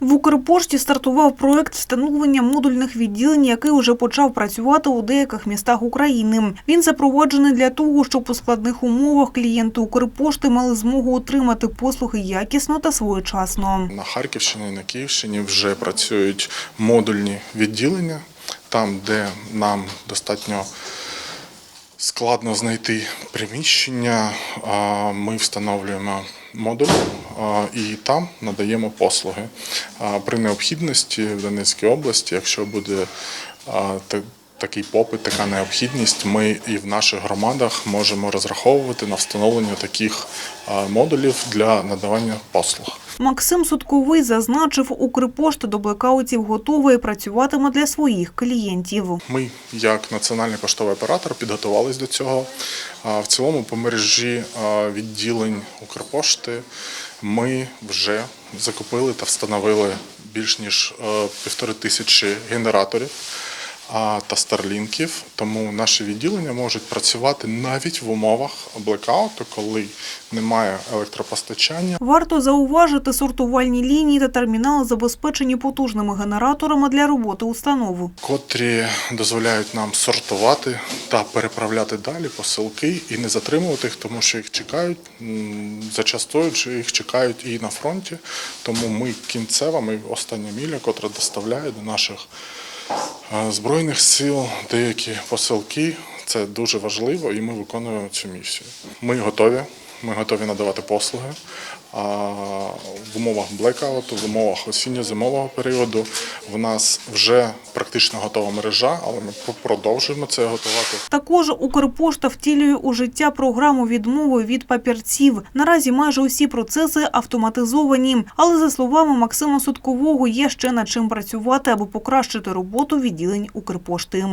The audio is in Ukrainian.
В Укрпошті стартував проект встановлення модульних відділень, який уже почав працювати у деяких містах України. Він запроваджений для того, щоб у складних умовах клієнти Укрпошти мали змогу отримати послуги якісно та своєчасно. На Харківщині і на Київщині вже працюють модульні відділення, там, де нам достатньо складно знайти приміщення, ми встановлюємо модуль і там надаємо послуги. При необхідності в Донецькій області, якщо буде такий попит, така необхідність, ми і в наших громадах можемо розраховувати на встановлення таких модулів для надавання послуг. Максим Судковий зазначив, Укрпошта до блекаутів готова і працюватиме для своїх клієнтів. Ми, як національний поштовий оператор, підготувались до цього. В цілому, по мережі відділень Укрпошти ми вже закупили та встановили більш ніж е, півтори тисячі генераторів та старлінків. Тому наші відділення можуть працювати навіть в умовах блекауту, коли немає електропостачання. Варто зауважити, сортувальні лінії та термінали забезпечені потужними генераторами для роботи установи. котрі дозволяють нам сортувати та переправляти далі посилки і не затримувати їх, тому що їх чекають зачастую, їх чекають і на фронті. Тому ми кінцева, ми остання міля, котра доставляє до наших збройних сил деякі посилки. Це дуже важливо, і ми виконуємо цю місію. Ми готові. Ми готові надавати послуги. А в умовах блекауту, в умовах осінньо-зимового періоду в нас вже практично готова мережа, але ми продовжуємо це готувати. Також Укрпошта втілює у життя програму відмови від папірців. Наразі майже усі процеси автоматизовані. Але за словами Максима Судкового, є ще над чим працювати, аби покращити роботу відділень Укрпошти.